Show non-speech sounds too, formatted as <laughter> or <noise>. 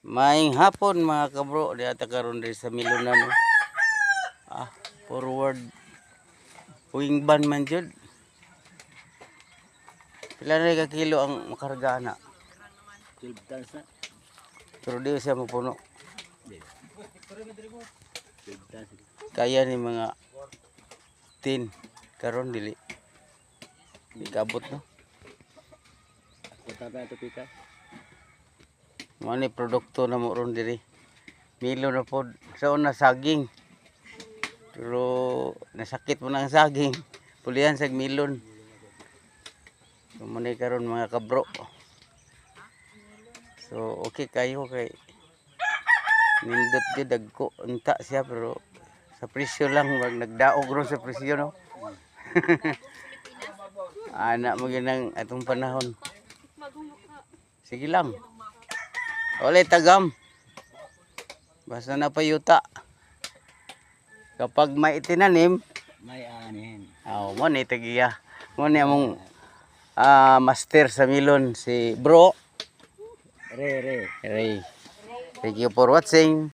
Maing hapon mga kabro, di ata karon diri sa Milunan. no? Ah, forward wing ban man jud. Pila na ka kilo ang makarga na. 12 tons na. Pero di siya mapuno. 12 tons. Kaya ni mga tin karon dili. Di kabot no. Punta pa ito pika. Mo ni produkto na mo ron diri. Milo na pod sa una saging. Pero nasakit mo na ang saging. Pulihan sa milon. Kumunay karon mga kabro. So okay kayo kay nindot di dagko unta siya pero sa presyo lang wag nagdaog ron sa presyo no. <laughs> Anak mo ginang atong panahon. Sige lang. Ole tagam. Basta na payuta. Kapag may itinanim, May anin. aw mo ni tagiya. Mo ni among ah, master sa milon si Bro Re, re. Ray. Thank you for watching.